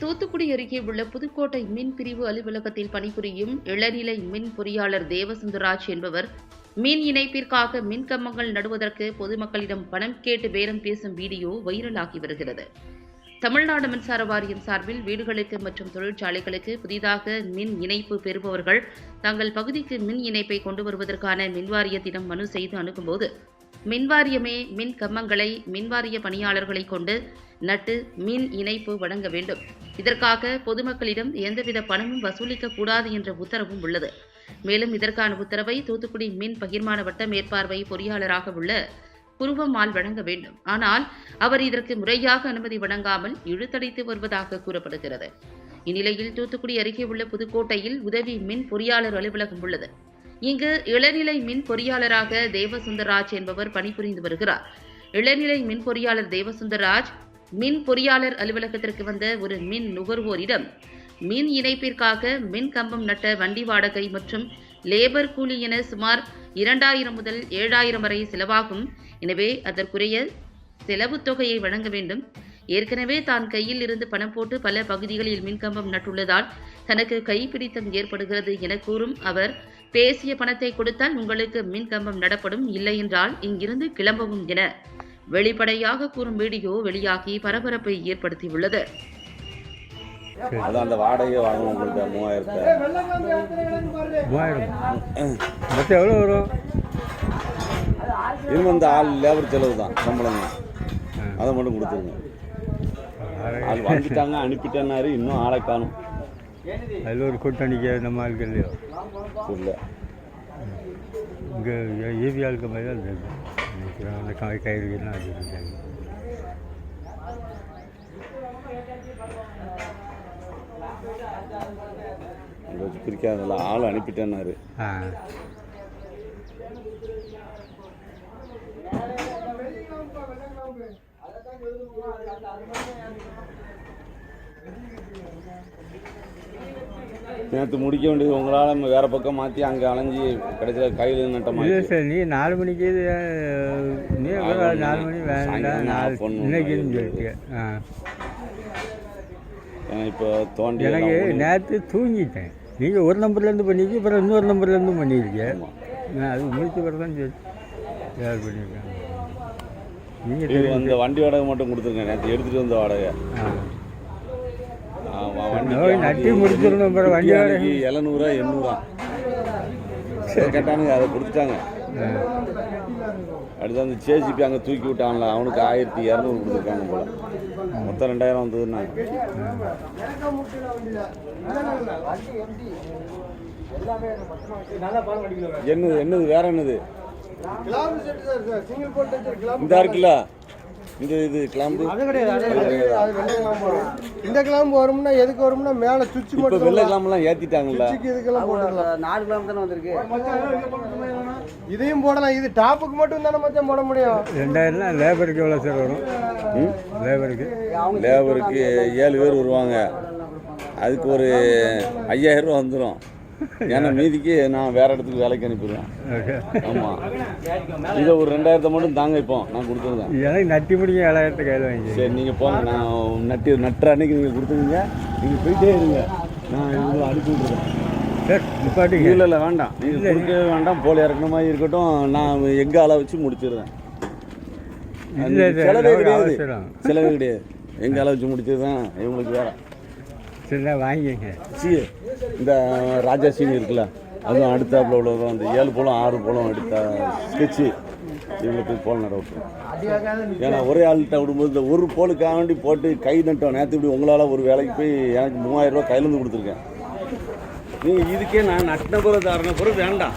தூத்துக்குடி அருகே உள்ள புதுக்கோட்டை மின் பிரிவு அலுவலகத்தில் பணிபுரியும் இளநிலை மின் பொறியாளர் தேவசுந்தராஜ் என்பவர் மின் இணைப்பிற்காக மின் கம்பங்கள் நடுவதற்கு பொதுமக்களிடம் பணம் கேட்டு பேரம் பேசும் வீடியோ வைரலாகி வருகிறது. தமிழ்நாடு மின்சார வாரியம் சார்பில் வீடுகளுக்கு மற்றும் தொழிற்சாலைகளுக்கு புதிதாக மின் இணைப்பு பெறுபவர்கள் தங்கள் பகுதிக்கு மின் இணைப்பை கொண்டு வருவதற்கான மின்வாரியத்திடம் மனு செய்து அணுகும்போது மின்வாரியமே மின் கம்பங்களை மின்வாரிய பணியாளர்களை கொண்டு நட்டு மின் இணைப்பு வழங்க வேண்டும். இதற்காக பொதுமக்களிடம் எந்தவித பணமும் வசூலிக்க கூடாது என்ற உத்தரவும் உள்ளது. மேலும் இதற்கான உத்தரவை தூத்துக்குடி மின் பகிர்மான வட்ட மேற்பார்வை பொறியாளராக உள்ள குருவம்மாள் வழங்க வேண்டும். ஆனால் அவர் இதற்கு முறையாக அனுமதி வழங்காமல் இழுத்தடைத்து வருவதாக கூறப்படுகிறது. இந்நிலையில் தூத்துக்குடி அருகே உள்ள புதுக்கோட்டையில் உதவி மின் பொறியாளர் அலுவலகம் உள்ளது. இங்கு இளநிலை மின் பொறியாளராக தேவசுந்தரராஜ் என்பவர் பணிபுரிந்து வருகிறார். இளநிலை மின் பொறியாளர் தேவசுந்தரராஜ் மின் பொறியாளர் அலுவலகத்திற்கு வந்த ஒரு மின் நுகர்வோரிடம் மின் இணைப்பிற்காக மின் கம்பம் நட்ட வண்டி வாடகை மற்றும் லேபர் கூலி என சுமார் இரண்டாயிரம் முதல் ஏழாயிரம் வரை செலவாகும். எனவே அதற்குரிய செலவுத் தொகையை வழங்க வேண்டும். ஏற்கனவே தான் கையில் இருந்து பணம் போட்டு பல பகுதிகளில் மின்கம்பம் நட்டுள்ளதால் தனக்கு கைப்பிடித்தம் ஏற்படுகிறது என கூறும் அவர் பேசிய பணத்தை கொடுத்தால் உங்களுக்கு மின்கம்பம் நடப்படும் இல்லையென்றால் இங்கிருந்து கிளம்பவும் என வெளிப்படையாக கூறும் வீடியோ வெளியாகி பரபரப்பை ஏற்படுத்தியுள்ளது. அதான் அந்த வாடகையை வாங்கணும் உங்களுக்கு மூவாயிரத்தை. மூவாயிரம். மொத்தம் எவ்வளோ வரும்? இன்னும் இந்த ஆள் லேபர் செலவு தான் சம்பளம் தான். அதை மட்டும் கொடுத்துருங்க. ஆள் வந்துட்டாங்க அனுப்பிட்டேன்னாரு இன்னும் ஆளை காணும். அதில் ஒரு கூட்டணிக்கு நம்ம ஆளுக்கு இல்லையோ இல்லை இங்கே ஈவி ஆளுக்கு மாதிரி தான் இருக்கு நினைக்கிறேன். அந்த காய் கயிறுலாம் அது இருக்காங்க அங்கே ஆள் அனுப்பிட்டேன்னாரு ஆ நேற்று முடிக்க வேண்டியது உங்களால் வேற பக்கம் மாற்றி அங்கே அலைஞ்சி கடைசியில் கையில் நட்டமா இல்லை சார் நீ நாலு மணிக்கு இது, நீ நாலு மணி வேண்டாம் நாலு. இன்னைக்குன்னு சொல்லிட்டு ஆ. இப்போ தோண்டி எனக்கு நேற்று தூங்கிட்டேன். நீங்கள் ஒரு நம்பர்லேருந்து பண்ணிக்க அப்புறம் இன்னொரு நம்பர்லேருந்து பண்ணியிருக்கீங்க. நான் அது முடிச்ச பிறகு தான் சொல்லி யார் பண்ணியிருக்கேன் நீங்கள் இது அந்த வண்டி வாடகை மட்டும் கொடுத்துருங்க நேற்று எடுத்துகிட்டு வந்த வாடகை. நட்டி முடிச்சிடணும் அப்புறம் வண்டி வாடகை எழுநூறுவா எண்ணூறுவா சரி. கேட்டானுங்க அதை கொடுத்துட்டாங்க. அடுத்து அந்த சேசிபி அங்கே தூக்கி விட்டான்ல அவனுக்கு ஆயிரத்தி இரநூறு கொடுத்துருக்காங்க போல. மொத்தம் ரெண்டாயிரம் வந்ததுன்னா. என்னது என்னது வேற என்னது? இந்த இருக்குல்ல இந்த இது கிளம்பு. அது கிடையாது அது கிடையாது. அது வெள்ளை கிளாம்பு வரும். இந்த கிளாம்பு வரும்னா எதுக்கு வரும்னா மேலே சுவிட்ச் இப்போ மட்டும் வெள்ளை கிளம்பெல்லாம் ஏற்றிட்டாங்கல்ல சுவிட்சுக்கு இதுக்கெல்லாம் போட்டுக்கலாம். நாலு கிலோமீட்டர் தானே வந்திருக்கு. இதையும் போடலாம். இது டாப்புக்கு மட்டும் தானே மச்சான் போட முடியும். ரெண்டாயிரம் லேபருக்கு எவ்வளோ சார் வரும்? லேபருக்கு. லேபருக்கு ஏழு பேர் வருவாங்க. அதுக்கு ஒரு ஐயாயிரம் ரூபா வந்துடும் ஏன்னா மீதிக்கு நான் வேற இடத்துக்கு வேலைக்கு அனுப்பிடுவேன். ஆமாம் இதை ஒரு ரெண்டாயிரத்தை மட்டும் தாங்க இப்போ நான் கொடுத்துருந்தேன். எனக்கு நட்டி முடிக்க ஏழாயிரத்து கையில் வாங்கி சரி நீங்கள் போங்க. நான் நட்டு நட்டுற அன்னைக்கு நீங்கள் கொடுத்துருங்க. நீங்கள் போயிட்டே இருங்க. நான் இவங்களை அனுப்பி சார் இல்லை இல்லை வேண்டாம். நீங்கள் கொடுக்கவே வேண்டாம். போல மாதிரி இருக்கட்டும். நான் எங்கள் அளவு வச்சு முடிச்சிடுறேன். சார் செலவே கிடையாது. செலவே கிடையாது. எங்கள் அளவு வச்சு முடிச்சிடுறேன். இவங்களுக்கு வேற சரி வாங்கிக்கங்க. சி. இந்த ராஜா சீனி இருக்குல்ல அதுவும் அடுத்தாப்புல உள்ளதும் அந்த ஏழு போலம் ஆறு போலம் எடுத்த ஸ்கெட்சு இவங்களுக்கு போல் நட விட்டுரும். ஏன்னா ஒரே ஆள்கிட்ட விடும்போது இந்த ஒரு போலுக்காக வேண்டி போட்டு கை நட்டோம் நேற்று இப்படி உங்களால் ஒரு வேலைக்கு போய் எனக்கு மூவாயிரம் ரூபா கையிலேருந்து கொடுத்துருக்கேன். நீங்கள் இதுக்கே நான் நட்டின பிறகு தரணும் பிறகு வேண்டாம்.